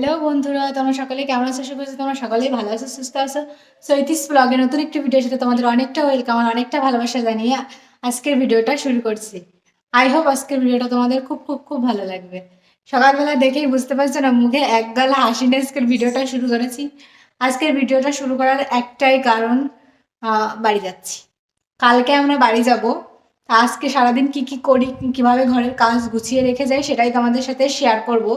Hello বন্ধুরা, তোমরা সকলে কেমন আছো? আশা করছি তোমরা সকলেই ভালো আছো, সুস্থ আছো। সো ইতিস ব্লগে নতুন একটি ভিডিওর সাথে তোমাদের অনেকটা ওয়েলকাম আর অনেকটা ভালোবাসা জানিয়ে আজকের ভিডিওটা শুরু করছি। আই হোপ আজকের ভিডিওটা তোমাদের খুব খুব খুব ভালো লাগবে। সকালবেলা দেখেই বুঝতে পারছ না, মুখে এক গালা হাসি নিয়ে আজকের ভিডিওটা শুরু করেছি। আজকের ভিডিওটা শুরু করার একটাই কারণ বাড়ি যাচ্ছি। কালকে আমরা বাড়ি যাব। আজকে সারাদিন কি কি করি, কীভাবে ঘরের কাজ গুছিয়ে রেখে যাই সেটাই তোমাদের সাথে শেয়ার করব।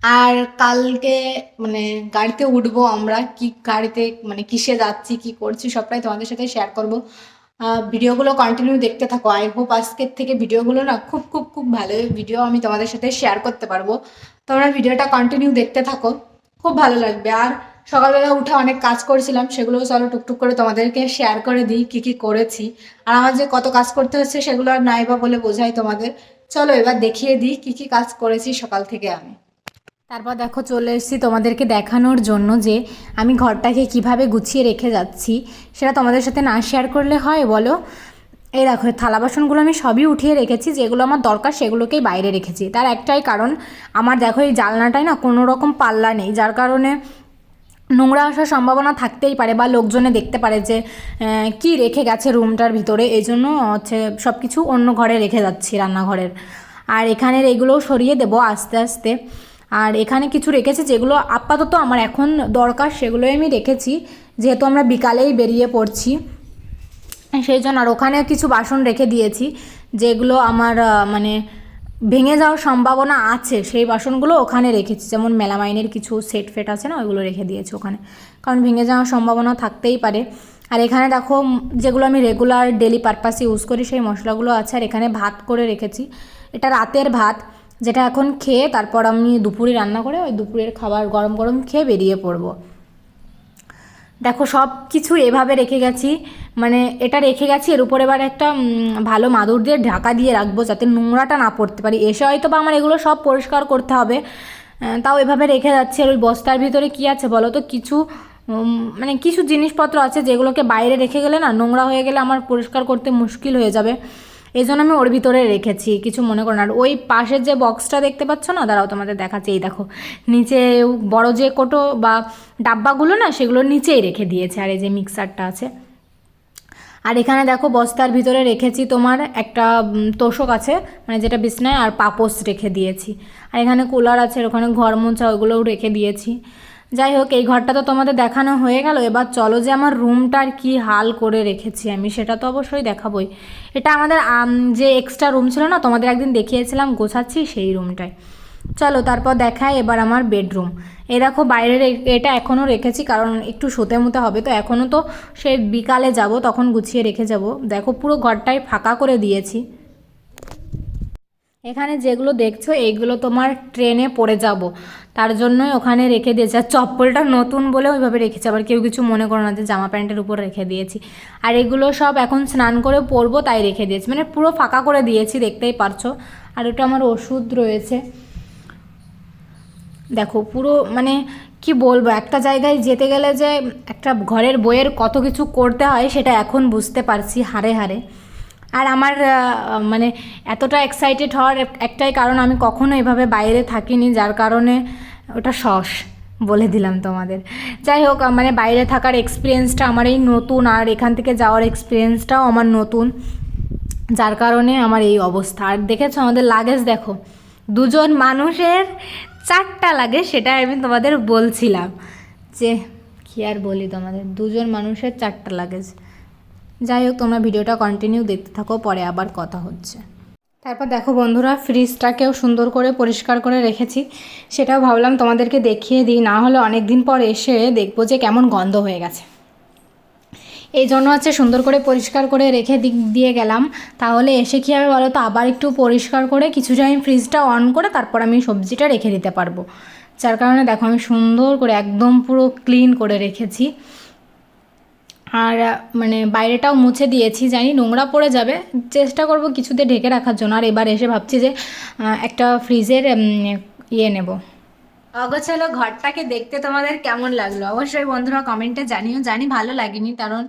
আর কালকে মানে গাড়িতে উঠবো আমরা, কি গাড়িতে মানে কিসে যাচ্ছি, কি করছি, সবটাই তোমাদের সাথে শেয়ার করব। ভিডিওগুলো কন্টিনিউ দেখতে থাকো। আই হোপ আজকের থেকে ভিডিওগুলো না খুব খুব খুব ভালো ভিডিও আমি তোমাদের সাথে শেয়ার করতে পারব। তোমরা ভিডিওটা কন্টিনিউ দেখতে থাকো। খুব ভালো লাগবে। আর সকালবেলা উঠে অনেক কাজ করছিলাম সেগুলো চলো টুকটুক করে তোমাদেরকে শেয়ার করে দিই, কী কী করেছি। আর আমার যে কত কাজ করতে হচ্ছে, সেগুলো আর নাই বা বলে বোঝাই তোমাদের। চলো এবার দেখিয়ে দিই, কী কী কাজ করেছি সকাল থেকে আমি। তারপর দেখো চলে এসেছি তোমাদেরকে দেখানোর জন্য যে আমি ঘরটাকে কীভাবে গুছিয়ে রেখে যাচ্ছি। সেটা তোমাদের সাথে না শেয়ার করলে হয়, বলো? এই দেখো থালা বাসনগুলো আমি সবই উঠিয়ে রেখেছি, যেগুলো আমার দরকার সেগুলোকেই বাইরে রেখেছি। তার একটাই কারণ, আমার দেখো এই জানলাটায় না কোনো রকম পাল্লা নেই, যার কারণে নোংরা আসার সম্ভাবনা থাকতেই পারে বা লোকজনে দেখতে পারে যে কি রেখে গেছে রুমটার ভিতরে। এই জন্য হচ্ছে সব কিছু অন্য ঘরে রেখে যাচ্ছি রান্নাঘরের। আর এখানের এগুলোও সরিয়ে দেবো আস্তে আস্তে। আর এখানে কিছু রেখেছি যেগুলো আপাতত আমার এখন দরকার, সেগুলোই আমি রেখেছি। যেহেতু আমরা বিকালেই বেরিয়ে পড়ছি, সেই জন্য আর ওখানে কিছু বাসন রেখে দিয়েছি, যেগুলো আমার মানে ভেঙে যাওয়ার সম্ভাবনা আছে, সেই বাসনগুলো ওখানে রেখেছি। যেমন মেলামাইনের কিছু সেট ফেট আছে না, ওইগুলো রেখে দিয়েছি ওখানে। কারণ ভেঙে যাওয়ার সম্ভাবনা থাকতেই পারে। আর এখানে দেখো যেগুলো আমি রেগুলার ডেলি পারপাসে ইউজ করি, সেই মশলাগুলো আছে। আর এখানে ভাত করে রেখেছি। এটা রাতের ভাত। যেটা এখন খেয়ে তারপর আমি দুপুরে রান্না করে ওই দুপুরের খাবার গরম গরম খেয়ে বেরিয়ে পড়ব। দেখো সব কিছু এভাবে রেখে গেছি। মানে এটা রেখে গেছি, এর উপর এবার একটা ভালো মাদুর দিয়ে ঢাকা দিয়ে রাখব যাতে নোংরাটা না পড়তে পারি। এসে হয়তো বা আমার এগুলো সব পরিষ্কার করতে হবে। তাও এভাবে রেখে যাচ্ছে। আর ওই বস্তার ভিতরে কি আছে বলো তো? কিছু মানে কিছু জিনিসপত্র আছে যেগুলোকে বাইরে রেখে গেলে না নোংরা হয়ে গেলে আমার পরিষ্কার করতে মুশকিল হয়ে যাবে। এই জন্য আমি ওর ভিতরে রেখেছি, কিছু মনে করো না। আর ওই পাশের যে বক্সটা দেখতে পাচ্ছ না? দাঁড়াও, তোমাদের দেখাচ্ছি, এই দেখো। নিচে বড় যে কোটো বা ডাব্বাগুলো না সেগুলোর নিচেই রেখে দিয়েছে, আর এই যে মিক্সারটা আছে। আর এখানে দেখো, বস্তার ভিতরে রেখেছি তোমার একটা তোষক আছে মানে যেটা বিছনায়, আর পাপোস রেখে দিয়েছি। আর এখানে কুলার আছে ওখানে ঘর মোছা ওগুলোও রেখে দিয়েছি। যাই হোক, এই ঘরটা তো তোমাদের দেখানো হয়ে গেল। এবার চলো যে আমার রুমটার কি হাল করে রেখেছি আমি, সেটা তো অবশ্যই দেখাবই। এটা আমাদের যে এক্সট্রা রুম ছিল না, তোমাদের একদিন দেখিয়েছিলাম, গোছাচ্ছি সেই রুমটায়। চলো, তারপর দেখায় এবার আমার বেডরুম এ দেখো, বাইরের এটা এখনও রেখেছি, কারণ একটু শুতে মুতে হবে, তো এখনও তো সে বিকালে যাব, তখন গুছিয়ে রেখে যাব। দেখো, পুরো ঘরটাই ফাঁকা করে দিয়েছি। এখানে যেগুলো দেখছ, এইগুলো তোমার ট্রেনে পড়ে যাব। তার জন্যই ওখানে রেখে দিয়েছি। আর চপ্পলটা নতুন বলে ওইভাবে রেখেছি। আবার কেউ কিছু মনে করো না যে জামা প্যান্টের উপর রেখে দিয়েছি। আর এগুলো সব এখন স্নান করে পরবো, তাই রেখে দিয়েছি। মানে পুরো ফাঁকা করে দিয়েছি, দেখতেই পারছ। আর ওটা আমার ওষুধ রয়েছে। দেখো, পুরো মানে কি বলব, একটা জায়গায় যেতে গেলে যে একটা ঘরের বইয়ের কত কিছু করতে হয়, সেটা এখন বুঝতে পারছি হারে হারে আর আমার মানে এতটা এক্সাইটেড হওয়ার একটাই কারণ আমি কখনো এভাবে বাইরে থাকিনি, যার কারণে ওটা সস বলে দিলাম তোমাদের। যাই হোক মানে বাইরে থাকার এক্সপিরিয়েন্সটা আমার এই নতুন, আর এখান থেকে যাওয়ার এক্সপিরিয়েন্সটাও আমার নতুন, যার কারণে আমার এই অবস্থা। আর দেখেছ আমাদের লাগেজ দেখো, দুজন মানুষের চারটা লাগে সেটা আমি তোমাদের বলছিলাম। যে কী আর বলি তোমাদের, দুজন মানুষের চারটা লাগেজ যাই হোক, তোমরা ভিডিওটা কন্টিনিউ দেখতে থাকো, পরে আবার কথা হচ্ছে। তারপর দেখো বন্ধুরা ফ্রিজটাকেও সুন্দর করে পরিষ্কার করে রেখেছি। সেটাও ভাবলাম তোমাদেরকে দেখিয়ে দিই, না হলে অনেক দিন পর এসে দেখব যে কেমন গন্ধ হয়ে গেছে। এই জন্য হচ্ছে সুন্দর করে পরিষ্কার করে রেখে দিয়ে গেলাম। তাহলে এসে কী হবে বলো তো, আবার একটু পরিষ্কার করে কিছু টাইম ফ্রিজটা অন করে তারপর আমি সবজিটা রেখে দিতে পারব। যার কারণে দেখো আমি সুন্দর করে একদম পুরো ক্লিন করে রেখেছি। আর মানে বাইরেটাও মুছে দিয়েছি, জানি নোংরা পড়ে যাবে। চেষ্টা করব কিছুতে ঢেকে রাখার জন্য। আর এবার এসে ভাবছি যে একটা ফ্রিজের ইয়ে নেব। অগোছালো ঘরটাকে দেখতে তোমাদের কেমন লাগল? অবশ্যই বন্ধুরা কমেন্টে জানিও। জানি ভালো লাগেনি, কারণ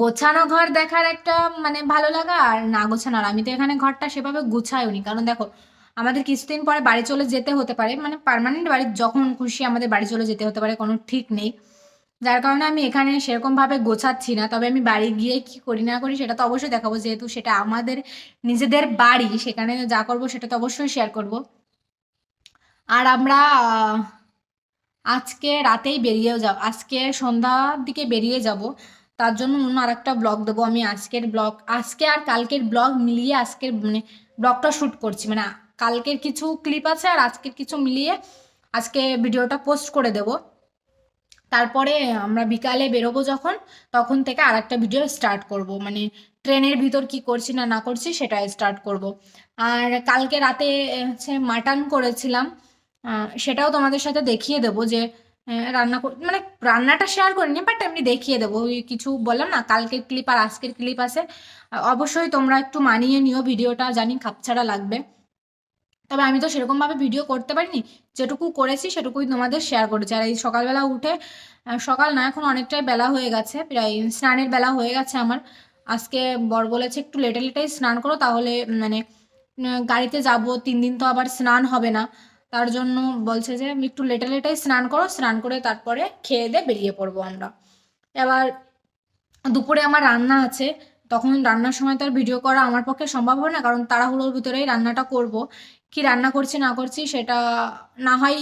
গোছানো ঘর দেখার একটা মানে ভালো লাগা আর না গোছানো আর আমি তো এখানে ঘরটা সেভাবে গুছাইওনি। কারণ দেখো, আমাদের কিছুদিন পরে বাড়ি চলে যেতে হতে পারে। মানে পার্মানেন্ট বাড়ি, যখন খুশি আমাদের বাড়ি চলে যেতে হতে পারে, কোনো ঠিক নেই। যার কারণে আমি এখানে সেরকমভাবে গোছাচ্ছি না। তবে আমি বাড়ি গিয়ে কি করি না করি সেটা তো অবশ্যই দেখাবো। যেহেতু সেটা আমাদের, নিজেদের বাড়ি, সেখানে যা করব সেটা তো অবশ্যই শেয়ার করব। আর আমরা আজকে রাতেই বেরিয়েও যাব, আজকে সন্ধ্যার দিকে বেরিয়ে যাব। তার জন্য অন্য আর একটা ব্লগ দেবো আমি আজকের ব্লগ আজকে আর কালকের ব্লগ মিলিয়ে আজকের মানে ব্লগটা শ্যুট করছি। মানে কালকের কিছু ক্লিপ আছে আর আজকের কিছু মিলিয়ে আজকে ভিডিওটা পোস্ট করে দেব। তারপরে আমরা বিকালে বেরোবো যখন, তখন থেকে আর একটা ভিডিও স্টার্ট করব। মানে ট্রেনের ভিতর কি করছি না না করছি সেটা স্টার্ট করব। আর কালকে রাতে হচ্ছে মাটন করেছিলাম। সেটাও তোমাদের সাথে দেখিয়ে দেবো যে রান্না মানে রান্নাটা শেয়ার করিনি বাট এমনি দেখিয়ে দেবো। ওই কিছু বললাম না, কালকের ক্লিপ আর আজকের ক্লিপ আছে। অবশ্যই তোমরা একটু মানিয়ে নিও ভিডিওটা জানি খাপছাড়া লাগবে। তবে আমি তো সেরকমভাবে ভিডিও করতে পারিনি। যেটুকু করেছি সেটুকুই তোমাদের শেয়ার করেছি। আর এই সকালবেলা উঠে সকাল না, এখন অনেকটাই বেলা হয়ে গেছে, প্রায় স্নানের বেলা হয়ে গেছে আমার। আজকে বর বলেছে একটু লেটে লেটেই স্নান করো, তাহলে মানে গাড়িতে যাব, তিন দিন তো আবার স্নান হবে না। তার জন্য বলছে যে, একটু লেটে লেটেই স্নান করো, স্নান করে তারপরে খেয়ে দিয়ে বেরিয়ে পড়ব আমরা। এবার দুপুরে আমার রান্না আছে, তখন রান্নার সময় তো আর ভিডিও করা আমার পক্ষে সম্ভব হবে না, কারণ তাড়াহুড়োর ভিতরেই রান্নাটা করব। কি রান্না করছি, না করছি, সেটা না হয়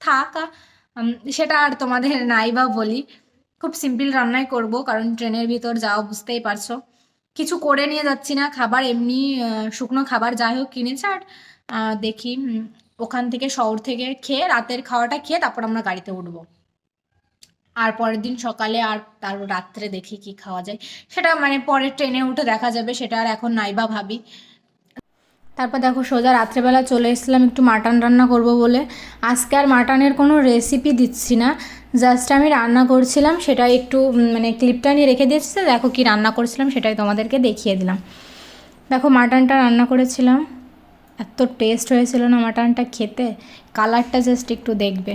থাক সেটা আর তোমাদের নাই বা বলি। খুব সিম্পল রান্নাই করব, কারণ ট্রেনের ভিতর যাও, বুঝতেই পারছ। কিছু করে নিয়ে যাচ্ছি না, খাবার এমনি শুকনো খাবার যাই হোক কিনেছে, আর দেখি ওখান থেকে শহর থেকে খেয়ে রাতের খাওয়াটা খেয়ে তারপর আমরা গাড়িতে উঠবো। আর পরের দিন সকালে আর তার রাত্রে দেখি কি খাওয়া যায়। সেটা মানে পরের ট্রেনে উঠে দেখা যাবে, সেটা আর এখন নাই বা ভাবি। তারপর দেখো সোজা রাত্রেবেলা চলে এসেছিলাম একটু মাটন রান্না করব বলে। আজকে আর মাটনের কোনো রেসিপি দিচ্ছি না। জাস্ট আমি রান্না করছিলাম, সেটা একটু মানে ক্লিপটা নিয়ে রেখে দিয়েছি দেখো কি রান্না করছিলাম সেটাই তোমাদেরকে দেখিয়ে দিলাম। দেখো মাটনটা রান্না করেছিলাম। এত টেস্ট হয়েছিল না মাটনটা খেতে। কালারটা জাস্ট একটু দেখবে।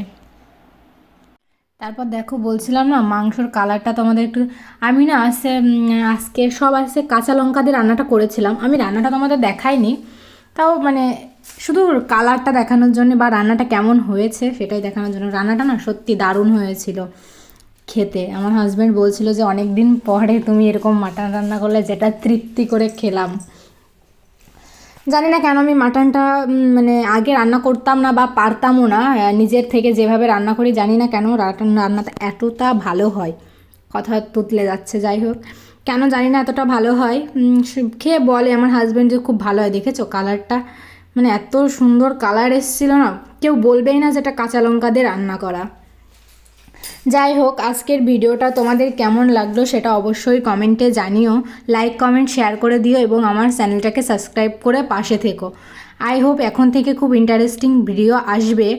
তারপর দেখো বলছিলাম না, মাংসর কালারটা তোমাদের একটু, আমি না আসে আজকে সব আসে কাঁচা লঙ্কা দিয়ে রান্নাটা করেছিলাম। আমি রান্নাটা তোমাদের দেখাইনি। তাও মানে শুধু কালারটা দেখানোর জন্য বা রান্নাটা কেমন হয়েছে সেটাই দেখানোর জন্য। রান্নাটা না সত্যি দারুণ হয়েছিল খেতে। আমার হাজব্যান্ড বলছিল যে অনেক দিন পরে তুমি এরকম মাটন রান্না করলে যেটা তৃপ্তি করে খেলাম। জানি না কেন আমি মাটনটা মানে আগে রান্না করতাম না বা পারতামও না। নিজের থেকে যেভাবে রান্না করি জানি না কেন, রান্নাটা এতটা ভালো হয়। কথা তুতলে যাচ্ছে, যাই হোক। কেন জানি না এতটা ভালো হয়। খেয়ে বলে আমার হাজব্যান্ড যে খুব ভালো হয়, দেখেছ কালারটা মানে এত সুন্দর কালার এসেছিল না, কেউ বলবেই না যেটা কাঁচা লঙ্কা দিয়ে রান্না করা। যাই হোক, আজকের ভিডিওটা তোমাদের কেমন লাগল সেটা অবশ্যই কমেন্টে জানিও। লাইক কমেন্ট শেয়ার করে দিও এবং আমার চ্যানেলটাকে সাবস্ক্রাইব করে পাশে থেকো। আই হোপ এখন থেকে খুব ইন্টারেস্টিং ভিডিও আসবে।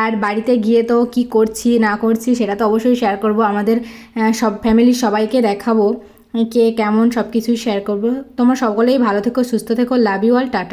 আর বাড়িতে গিয়ে তো কি করছি, না করছি সেটা তো অবশ্যই শেয়ার করব। আমাদের সব ফ্যামিলির সবাইকে দেখাবো। কে কেমন সব কিছুই শেয়ার করব। তোমরা সকলেই ভালো থেকো, সুস্থ থেকো লাভ ইউ অল টাটা।